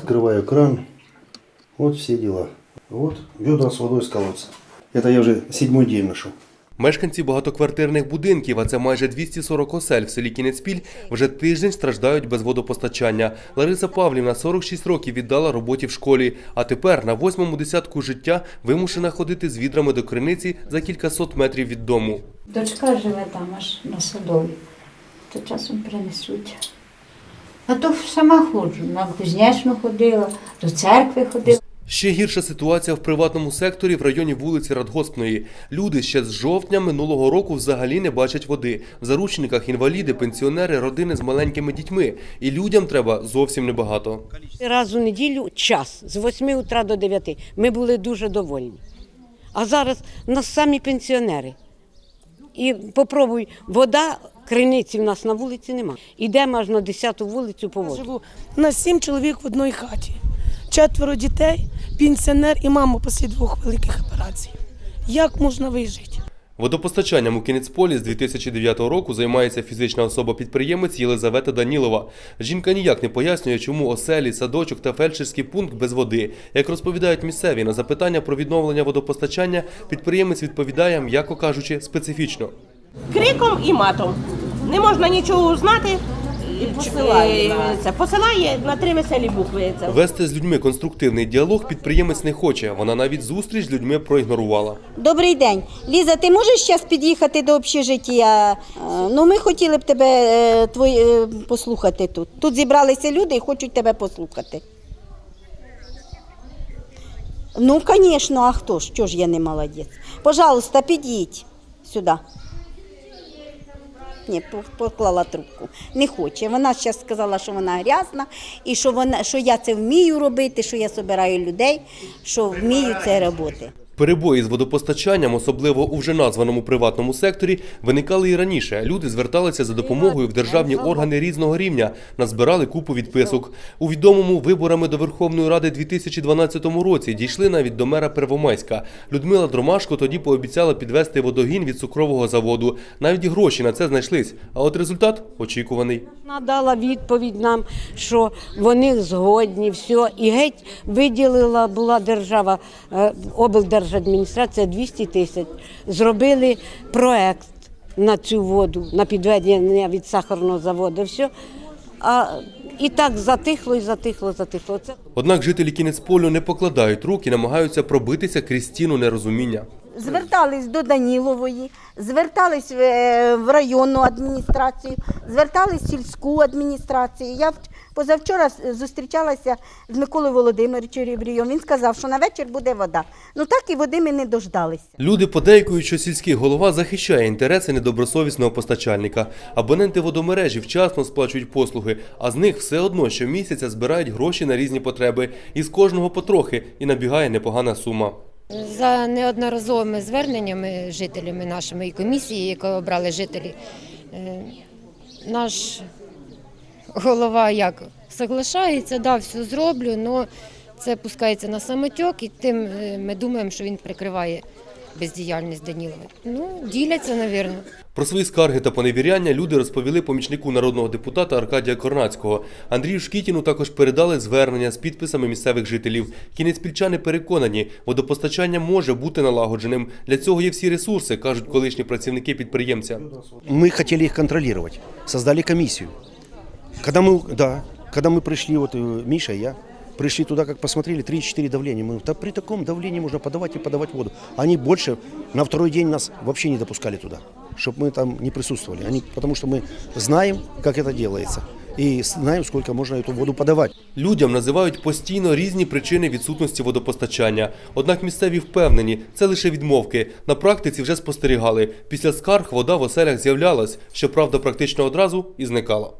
Открываю кран. Вот все дела. Вот ведра с водой с колодца. Это я уже седьмой день ношу. Мешканці багатоквартирних будинків, а це майже 240 осель в селі Кінецпіль, вже тиждень страждають без водопостачання. Лариса Павлівна 46 років віддала роботі в школі, а тепер на восьмому десятку життя вимушена ходити з відрами до криниці за кількасот метрів від дому. Дочка живе там аж на садові, то часом принесуть. А то сама ходжу, на Кузнячну ходила, до церкви ходила. Ще гірша ситуація в приватному секторі в районі вулиці Радгоспної. Люди ще з жовтня минулого року взагалі не бачать води. В заручниках інваліди, пенсіонери, родини з маленькими дітьми. І людям треба зовсім небагато. Раз у неділю час з 8 утра до 9. Ми були дуже довольні. А зараз у нас самі пенсіонери. І попробуй, вода, криниці в нас на вулиці нема. Ідемо аж на 10-ту вулицю по воду. Живу на сім чоловік в одній хаті. Четверо дітей, пенсіонер і мама після двох великих операцій. Як можна вижити? Водопостачанням у Кінецполі з 2009 року займається фізична особа-підприємець Єлизавета Данілова. Жінка ніяк не пояснює, чому оселі, садочок та фельдшерський пункт без води. Як розповідають місцеві на запитання про відновлення водопостачання, підприємець відповідає, м'яко кажучи, специфічно. криком і матом. Не можна нічого узнати. Посилає, це посилає на три веселі букви. Це. Вести з людьми конструктивний діалог підприємець не хоче. Вона навіть зустріч з людьми проігнорувала. Добрий день. Ліза, ти можеш зараз під'їхати до общежиття? Е, Ну, ми хотіли б тебе е, твої, е, послухати тут. Тут зібралися люди і хочуть тебе послухати. Ну, звісно, а хто ж? Чого ж я не молодець? Пожалуйста, підіть сюди. Ні, поклала трубку. Не хоче. Вона зараз сказала, що вона грязна, і що, вона, що я це вмію робити, що я збираю людей, що вмію це робити. Перебої з водопостачанням, особливо у вже названому приватному секторі, виникали і раніше. Люди зверталися за допомогою в державні органи різного рівня, назбирали купу відписок. У відомому виборами до Верховної Ради 2012 році дійшли навіть до мера Первомайська. Людмила Дромашко тоді пообіцяла підвести водогін від цукрового заводу. Навіть гроші на це знайшлись. А от результат очікуваний. Вона дала відповідь нам, що вони згодні, все. І геть виділила була держава, е, облдержадміністрація 200 тисяч. Зробили проект на цю воду, на підведення від сахарного заводу. Все. А, і так затихло, і затихло, затихло. Це Однак жителі кінець полю не покладають рук і намагаються пробитися крізь стіну нерозуміння. Звертались до Данілової, звертались в, е, районну адміністрацію, звертались в сільську адміністрацію. Я позавчора зустрічалася з Миколою Володимировичем Ріврієм. Він сказав, що на вечір буде вода. Ну так і води ми не дождалися. Люди подейкують, що сільський голова захищає інтереси недобросовісного постачальника. Абоненти водомережі вчасно сплачують послуги, а з них все одно щомісяця збирають гроші на різні потреби. І з кожного потрохи і набігає непогана сума. За неодноразовими зверненнями жителями нашими і комісії, яку обрали жителі, е, наш голова як соглашається, да, все зроблю, але це пускається на самотьок, і тим е, ми думаємо, що він прикриває бездіяльність Данілова. Ну, діляться, мабуть. Про свої скарги та поневіряння люди розповіли помічнику народного депутата Аркадія Корнацького. Андрію Шкітіну також передали звернення з підписами місцевих жителів. Кінецпільчани переконані, водопостачання може бути налагодженим. Для цього є всі ресурси, кажуть колишні працівники підприємця. Мы хотели их контролировать, создали комиссию. Когда мы, да, когда мы пришли, вот э, Миша и я, пришли туда, как посмотрели, 3-4 давления. Мы, да при таком давлении можно подавать и подавать воду. Они больше на второй день нас вообще не допускали туда, чтобы мы там не присутствовали. Они, потому что мы знаем, как это делается. И знаем, сколько можно эту воду подавать. Людям називають постійно різні причини відсутності водопостачання. Однак місцеві впевнені, це лише відмовки. На практиці вже спостерігали. Після скарг вода в оселях з'являлась, щоправда, практично одразу і зникала.